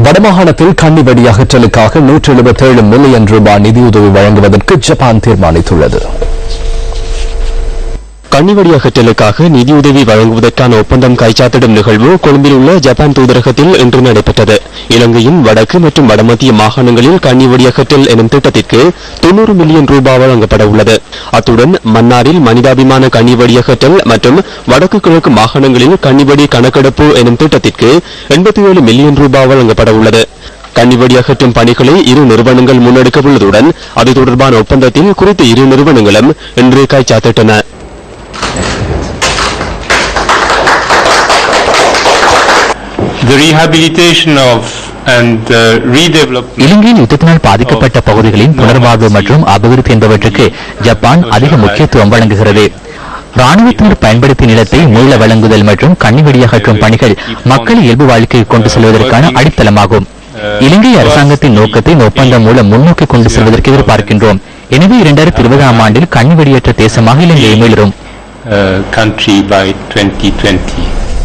வடமாகாணத்தில் கண்ணி வெடி அகற்றலுக்காக நூற்றி எழுபத்தேழு மில்லியன் ரூபாய் நிதியுதவி வழங்குவதற்கு ஜப்பான் தீர்மானித்துள்ளது. கன்னிவடி அகற்றலுக்காக நிதியுதவி வழங்குவதற்கான ஒப்பந்தம் கைச்சாத்திடும் நிகழ்வு கொழும்பில் உள்ள ஜப்பான் தூதரகத்தில் இன்று நடைபெற்றது. இலங்கையின் வடக்கு மற்றும் வடமத்திய மாகாணங்களில் கன்னிவடி அகற்றல் எனும் திட்டத்திற்கு தொன்னூறு மில்லியன் ரூபாய் வழங்கப்பட உள்ளது. அத்துடன் மன்னாரில் மனிதாபிமான கன்னிவடி அகற்றல் மற்றும் வடக்கு கிழக்கு மாகாணங்களில் கன்னிவடி கணக்கெடுப்பு எனும் திட்டத்திற்கு எண்பத்தி ஏழு மில்லியன் ரூபாய் வழங்கப்பட உள்ளது. கன்னிவடி அகற்றும் பணிகளை இரு நிறுவனங்கள் முன்னெடுக்க உள்ளதுடன் அது தொடர்பான ஒப்பந்தத்தில் குறித்த இரு நிறுவனங்களும் இன்று கைச்சாத்திட்டன. இலங்கையில் யுத்தத்தினால் பாதிக்கப்பட்ட பகுதிகளின் புனர்வாழ்வு மற்றும் அபிவிருத்தி என்பவற்றுக்கு ஜப்பான் அதிக முக்கியத்துவம் வழங்குகிறது. ராணுவத்தினர் பயன்படுத்திய நிலத்தை மீள வழங்குதல் மற்றும் கண்ணிவெடி அகற்றும் பணிகள் மக்கள் இயல்பு வாழ்க்கையை கொண்டு செல்வதற்கான அடித்தளமாகும். இலங்கை அரசாங்கத்தின் நோக்கத்தை ஒப்பந்தம் மூலம் முன்னோக்கி கொண்டு செல்வதற்கு எதிர்பார்க்கின்றோம். எனவே இரண்டாயிரத்தி இருபதாம் ஆண்டில் கண்ணி வெடியேற்ற தேசமாக இலங்கை மீளரும்